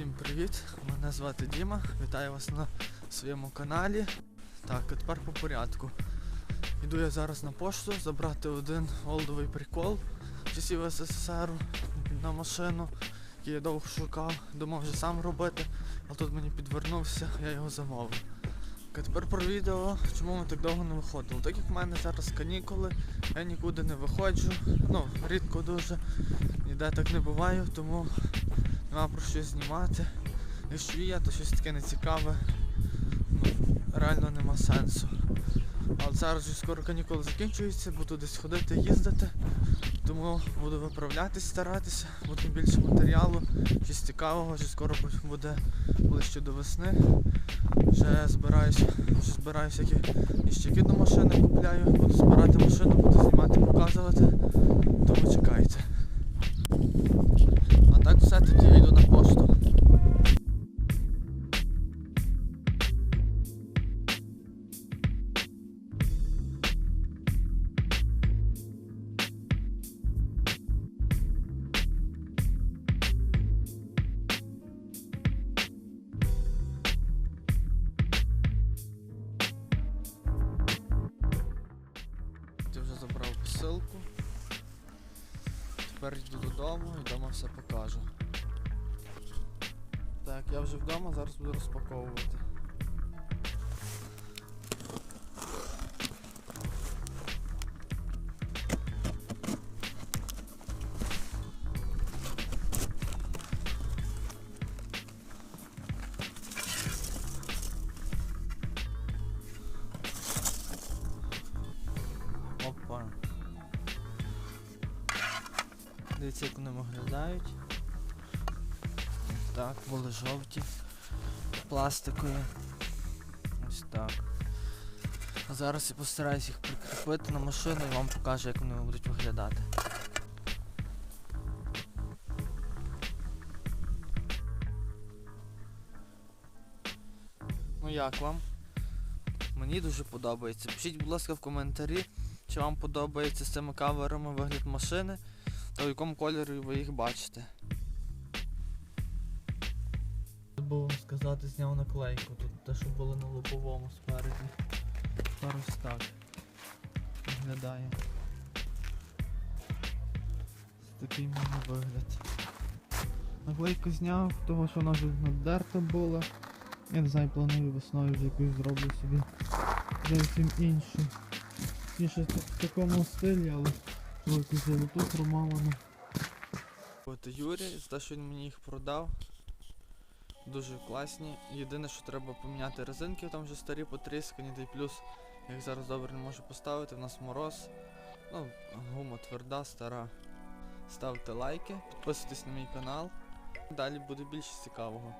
Всім привіт! Мене звати Діма. Вітаю вас на своєму каналі. Так, а тепер по порядку. Іду я зараз на пошту забрати один олдовий прикол часів СССР на машину, який я довго шукав, думав вже сам робити, а тут мені підвернувся, я його замовив. А тепер про відео, чому ми так довго не виходили. Так як в мене зараз канікули, я нікуди не виходжу, ну, рідко дуже, ніде так не буваю, тому нема про що знімати. Якщо є, то щось таке нецікаве. Ну, реально нема сенсу. Але зараз вже скоро канікули закінчуються, буду десь ходити, їздити. Тому буду виправлятись, старатися, буде більше матеріалу, щось цікавого, вже скоро буде ближче до весни. Вже збираюся, вже збираю всякі до машини купляю, буду збирати машину, буду знімати, показувати. Тому чекайте. Я вже забрав посилку. Тепер йду додому і вдома все покажу. Так, я вже вдома, зараз буду розпаковувати. Дивіться, як вони виглядають. Так, були жовті. Пластикові. Ось так. А зараз я постараюсь їх прикріпити на машину і вам покажу, як вони будуть виглядати. Ну як вам? Мені дуже подобається. Пишіть, будь ласка, в коментарі, чи вам подобається з цими каверами вигляд машини, та в якому кольорі ви їх бачите. Забув сказати, зняв наклейку. Тут те, що було на лобовому спереді. Ось так. Виглядає. Ось такий в вигляд. Наклейку зняв, того що вона вже надерта була. Я не знаю, планую весною вже якусь зроблю собі зовсім іншу. Інше в такому стилі, але велику золоту хромовану. От Юрій, за те, що він мені їх продав. Дуже класні. Єдине, що треба поміняти резинки, там вже старі потріскані, й плюс їх зараз добре не можу поставити, в нас мороз. Ну, гума тверда, стара. Ставте лайки, підписуйтесь на мій канал. Далі буде більше цікавого.